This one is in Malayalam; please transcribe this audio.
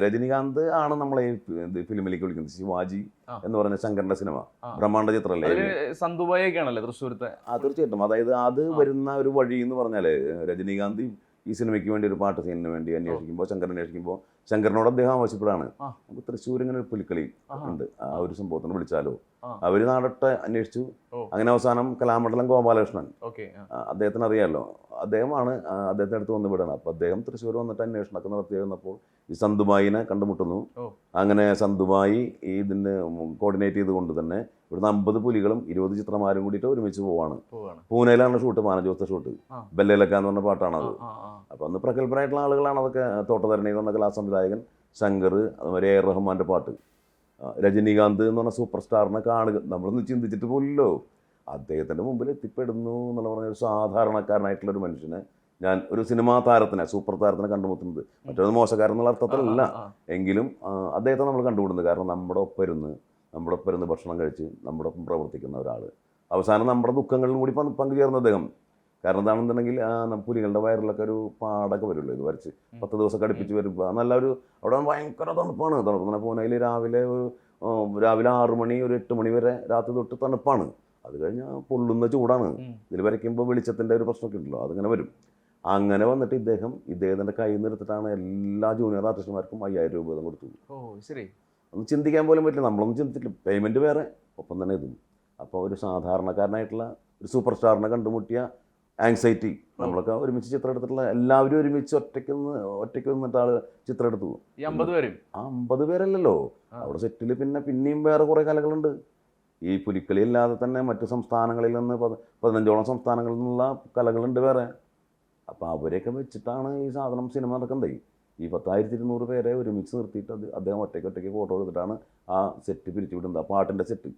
രജനികാന്ത് ആണ് നമ്മളെ ഫിലിമിലേക്ക് വിളിക്കുന്നത്. ശിവാജി എന്ന് പറഞ്ഞ ശങ്കറിന്റെ സിനിമ. ബ്രഹ്മാണ്ട ബ്രഹ്മാണ്ഡ ചിത്രമല്ലേ അതിൽ സന്തുബായൊക്കെ ആണല്ലേ തൃശ്ശൂരത്തെ? ആ തീർച്ചയായിട്ടും. അതായത് അത് വരുന്ന ഒരു വഴി എന്ന് പറഞ്ഞാൽ രജനീകാന്ത് ഈ സിനിമയ്ക്ക് വേണ്ടി ഒരു പാട്ട് സീനിന് വേണ്ടി അന്വേഷിക്കുമ്പോൾ ശങ്കർ അന്വേഷിക്കുമ്പോൾ ശങ്കറിനോട് അദ്ദേഹം ആവശ്യപ്പെടാണ്. നമുക്ക് തൃശ്ശൂർ ഇങ്ങനെ ഒരു പുലിക്കളി ഉണ്ട്. ആ ഒരു സംഭവത്തിന് വിളിച്ചാലോ. അവർ നാടൊട്ട് അന്വേഷിച്ചു. അങ്ങനെ അവസാനം കലാമണ്ഡലം ഗോപാലകൃഷ്ണൻ. അദ്ദേഹത്തിന് അറിയാമല്ലോ അദ്ദേഹമാണ് അദ്ദേഹത്തിന് അടുത്ത് വന്ന് വിടണം. അപ്പൊ അദ്ദേഹം തൃശ്ശൂർ വന്നിട്ട് അന്വേഷണമൊക്കെ നടത്തി വന്നപ്പോൾ ഈ സന്തുബായിനെ കണ്ടുമുട്ടുന്നു. അങ്ങനെ സന്തുബായി ഈ ഇതിന് കോർഡിനേറ്റ് ചെയ്തുകൊണ്ട് തന്നെ ഇവിടുന്ന് അമ്പത് പുലികളും ഇരുപത് ചിത്രമാരും കൂടിയിട്ട് ഒരുമിച്ച് പോവാണ്. പൂനെയിലാണ് ഷൂട്ട് മാനജോസ്ത ഷൂട്ട്. ആ. ബെല്ലേലക്ക എന്ന് പറഞ്ഞ പാട്ടാണത്. അപ്പൊ അന്ന് പ്രഗത്ഭരായിട്ടുള്ള ആളുകളാണ് അതൊക്കെ തോട്ടധരണി എന്ന് പറഞ്ഞ കലാസംവിധായകൻ ശങ്കർ അതുമാതിരി എ റഹ്മാന്റെ പാട്ട്. രജനീകാന്ത് എന്ന് പറഞ്ഞ സൂപ്പർ സ്റ്റാറിനെ കാണുക നമ്മളൊന്ന് ചിന്തിച്ചിട്ട് പോലില്ലോ അദ്ദേഹത്തിന്റെ മുമ്പിൽ എത്തിപ്പെടുന്നു എന്നുള്ള പറഞ്ഞ ഒരു സാധാരണക്കാരനായിട്ടുള്ള ഒരു മനുഷ്യനെ ഞാൻ ഒരു സിനിമാ താരത്തിനെ സൂപ്പർ താരത്തിനെ കണ്ടുമുട്ടുന്നത്. മറ്റൊന്ന് മോശക്കാരൻ എന്നുള്ള അർത്ഥത്തിലല്ല. എങ്കിലും അദ്ദേഹത്തെ നമ്മൾ കണ്ടുമുട്ടുന്നത് കാരണം നമ്മുടെ ഒപ്പം ഇരുന്ന് നമ്മുടെ ഒപ്പം ഇരുന്ന് ഭക്ഷണം കഴിച്ച് നമ്മുടെ ഒപ്പം പ്രവർത്തിക്കുന്ന ഒരാൾ അവസാനം നമ്മുടെ ദുഃഖങ്ങളിലും കൂടി പങ്ക് പങ്കുചേർന്ന അദ്ദേഹം. കാരണം എന്താണെന്നുണ്ടെങ്കിൽ പുലികളുടെ വയറിലൊക്കെ ഒരു പാടൊക്കെ വരുമല്ലോ ഇത് വരച്ച്. പത്ത് ദിവസം അടുപ്പിച്ച് വരുമ്പോൾ നല്ല ഒരു അവിടെ ഭയങ്കര തണുപ്പാണ്. തണുപ്പ് പൂനെയിൽ രാവിലെ ഒരു രാവിലെ ആറു മണി ഒരു എട്ട് മണി വരെ രാത്രി തൊട്ട് തണുപ്പാണ്. അത് കഴിഞ്ഞാൽ പൊള്ളുന്ന ചൂടാണ്. ഇതിൽ വരയ്ക്കുമ്പോൾ വെളിച്ചത്തിന്റെ ഒരു പ്രശ്നമൊക്കെ ഉണ്ടല്ലോ അതിങ്ങനെ വരും. അങ്ങനെ വന്നിട്ട് ഇദ്ദേഹം ഇദ്ദേഹത്തിന്റെ കയ്യിൽ നിന്ന് എടുത്തിട്ടാണ് എല്ലാ ജൂനിയർ ആർട്ടിസ്റ്റുമാർക്കും അയ്യായിരം രൂപ വീതം കൊടുത്തത് ഓ ശരി. ഒന്ന് ചിന്തിക്കാൻ പോലും പറ്റില്ല നമ്മളൊന്നും ചിന്തിച്ചില്ല പേയ്മെന്റ് വേറെ ഒപ്പം തന്നെ ഇതും. അപ്പോൾ ഒരു സാധാരണക്കാരനായിട്ടുള്ള ഒരു സൂപ്പർ സ്റ്റാറിനെ കണ്ടുമുട്ടിയ ആങ്സൈറ്റി നമ്മളൊക്കെ ഒരുമിച്ച് ചിത്രം എടുത്തിട്ടുള്ള എല്ലാവരും ഒരുമിച്ച് ഒറ്റയ്ക്ക് ഒറ്റയ്ക്ക് നിന്നിട്ട് ആൾ ചിത്രം എടുത്തു അമ്പത് പേരും? ആ അമ്പത് പേരല്ലല്ലോ. അവിടെ സെറ്റിൽ പിന്നെ പിന്നെയും വേറെ കുറേ കലകളുണ്ട്. ഈ പുലിക്കളി അല്ലാതെ തന്നെ മറ്റു സംസ്ഥാനങ്ങളിൽ നിന്ന് പത- പതിനഞ്ചോളം സംസ്ഥാനങ്ങളിൽ നിന്നുള്ള കലകളുണ്ട് വേറെ. അപ്പോൾ അവരെയൊക്കെ വെച്ചിട്ടാണ് ഈ സാധനം സിനിമ നടക്കുന്നത് ഈ പത്തായിരത്തി ഇരുന്നൂറ് പേരെ ഒരുമിച്ച് നിർത്തിയിട്ട് അത് അദ്ദേഹം ഒറ്റയ്ക്ക് ഒറ്റയ്ക്ക് ഫോട്ടോ എടുത്തിട്ടാണ് ആ സെറ്റ് പിരിച്ചുവിടുന്നത് ആ പാട്ടിന്റെ സെറ്റ്